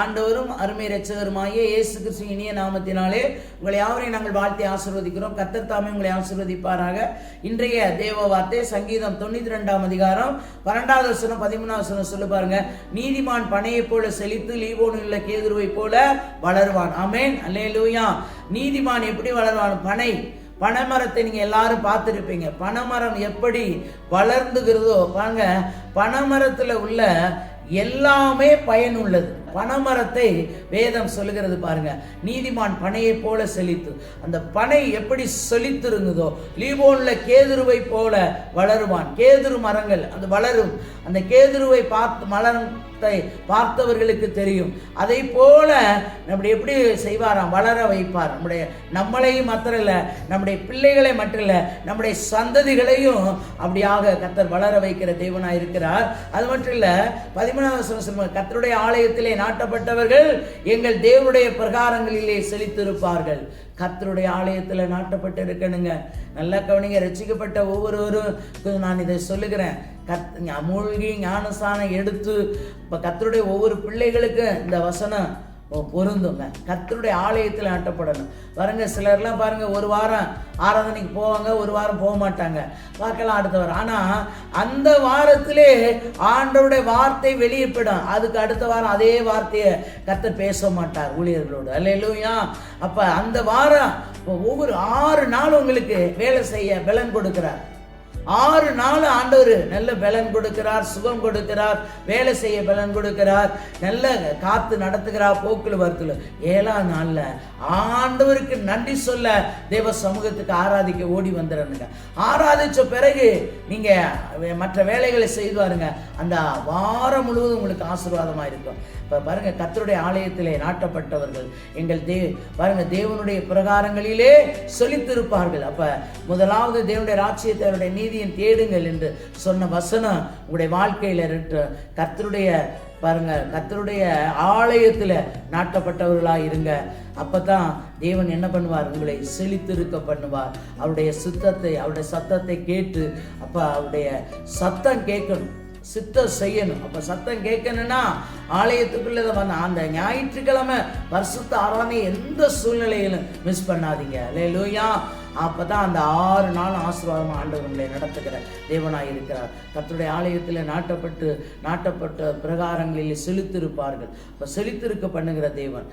ஆண்டவரும் அருமை ரட்சகருமாகிய இயேசு கிறிஸ்து இனிய நாமத்தினாலே உங்களை யாவரையும் நாங்கள் வாழ்த்தி ஆசிர்வதிக்கிறோம். கத்தத்தாமே உங்களை ஆசிர்வதிப்பாராக. இன்றைய தேவ வார்த்தை சங்கீதம் தொண்ணூற்றி ரெண்டாம் அதிகாரம் பன்னெண்டாவது வசனம் பதிமூணாவது வசனம் சொல்லு பாருங்க. நீதிமான் பனையைப் போல செழித்து லீவோனு உள்ள கேதுருவை போல வளருவான். அமேன் அல்லே லூயா நீதிமான் எப்படி வளருவான்? பனை பனைமரத்தை நீங்க எல்லாரும் பார்த்துருப்பீங்க. பனைமரம் எப்படி வளர்ந்துகிறதோ பாருங்க பனைமரத்துல உள்ள எல்லாமே பயனுள்ளது. பனைமரத்தை வேதம் சொல்லுகிறது பாருங்க. நீதிமான் பனையை போல செழித்து அந்த பனை எப்படி செழித்திருந்ததோ லீபோன்ல கேதுருவை போல வளருவான். கேதுரு மரங்கள் அது வளரும். அந்த கேதுருவை பார்த்து மலரத்தை பார்த்தவர்களுக்கு தெரியும். அதை போல நம்முடைய எப்படி செய்வாராம்? வளர வைப்பார். நம்முடைய நம்மளையும் மாத்திரம் இல்லை நம்முடைய பிள்ளைகளை மட்டும் இல்லை நம்முடைய சந்ததிகளையும் அப்படியாக கத்தர் வளர வைக்கிற தெய்வனாக இருக்கிறார் அது மட்டும் இல்லை வசனம் சொல்லுவாங்க கத்தருடைய ஆலயத்திலே நாட்டப்பட்டவர்கள் எங்கள் தேவனுடைய பிரகாரங்களிலே செழித்திருப்பார்கள். கத்தருடைய ஆலயத்தில் நாட்டப்பட்டு இருக்கணுங்க நல்லா கவனிங்க ரசிக்கப்பட்ட ஒவ்வொருவரும் நான் இதை சொல்லுகிறேன். கத் மூழ்கி ஞானசானம் எடுத்து இப்போ கத்தருடைய ஒவ்வொரு பிள்ளைகளுக்கும் இந்த வசனம் பொருந்துங்க கத்தருடைய ஆலயத்தில் ஆட்டப்படணும் பாருங்க சிலர்லாம் பாருங்க ஒரு வாரம் ஆராதனைக்கு போவாங்க ஒரு வாரம் போக மாட்டாங்க. பார்க்கலாம் அடுத்த வாரம். ஆனால் அந்த வாரத்திலே ஆண்டவருடைய வார்த்தை வெளியிடப்படும் அதுக்கு அடுத்த வாரம் அதே வார்த்தையை கத்த பேச மாட்டார் ஊழியர்களோடு. அல்லையா அப்போ அந்த வாரம் ஒவ்வொரு ஆறு நாள் உங்களுக்கு வேலை செய்ய பலன் கொடுக்குறார். ஆறு நாள் ஆண்டவர் நல்ல பலன் கொடுக்கிறார் சுகம் கொடுக்கிறார் வேலை செய்ய பலன் கொடுக்கிறார் நல்ல காத்து நடத்துகிறார் போக்குல வரத்துல ஏழாம் நாளில் ஆண்டவருக்கு நன்றி சொல்ல தேவ சமூகத்துக்கு ஆராதிக்க ஓடி வந்துடுங்க ஆராதிச்ச பிறகு நீங்கள் மற்ற வேலைகளை செய்து வாருங்க. அந்த வாரம் முழுவதும் உங்களுக்கு ஆசீர்வாதமாக இருக்கும். இப்போ பாருங்க கத்தருடைய ஆலயத்திலே நாட்டப்பட்டவர்கள் எங்கள் தே பாருங்கள் தேவனுடைய பிரகாரங்களிலே சொல்லித்திருப்பார்கள் அப்போ முதலாவது தேவனுடைய ராஜ்யத்தை அவருடைய நீதியின் தேடுங்கள் என்று சொன்ன வசனம் உங்களுடைய வாழ்க்கையில் இருக்கு கர்த்தருடைய பாருங்க கர்த்தருடைய ஆலயத்தில் நாட்டப்பட்டவர்களாக இருங்க. அப்போ தான் தேவன் என்ன பண்ணுவார்? உங்களை செழித்திருக்க பண்ணுவார். அவருடைய சுத்தத்தை அவருடைய சத்தத்தை கேட்டு அப்போ அவருடைய சத்தம் கேட்கணும். சித்தம் செய்யணும். அப்போ சத்தம் கேட்கணும்னா ஆலயத்துக்குள்ள வந்த அந்த ஞாயிற்றுக்கிழமை வருஷத்து ஆறாமே எந்த சூழ்நிலையிலும் மிஸ் பண்ணாதீங்க. லூயா அப்போ தான் அந்த ஆறு நாள் ஆசீர்வாதமாக ஆண்டவர் நடத்துகிற தேவனாக இருக்கிறார். தத்துடைய ஆலயத்தில் நாட்டப்பட்டு நாட்டப்பட்ட பிரகாரங்களில் செலுத்திருப்பார்கள் அப்போ செழித்திருக்க பண்ணுகிற தேவன்.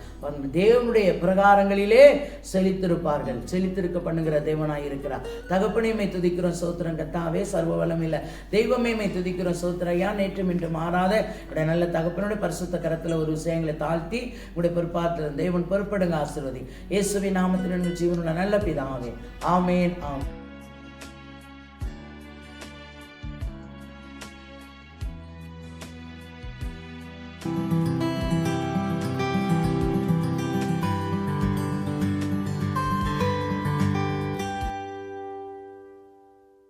தேவனுடைய பிரகாரங்களிலே செழித்திருப்பார்கள். செழித்திருக்க பண்ணுகிற தேவனாக இருக்கிறார். தகப்பனையுமை துதிக்கிறோம் சோத்திரம். கத்தாவே சர்வ இல்லை. தெய்வமேமை துதிக்கிறோம் சோத்திரையா நேற்று இன்று மாறாத? உடைய நல்ல தகப்பனுடைய பரிசுத்த கரத்தில் ஒரு விஷயங்களை தாழ்த்தி உடைய பொறுப்பாற்று தேவன் பொறுப்படுங்க ஆசிர்வதி. இயேசுவின் நாமத்தில் ஜீவனுள்ள நல்ல பிதாவே. ஆமேன் ஆம்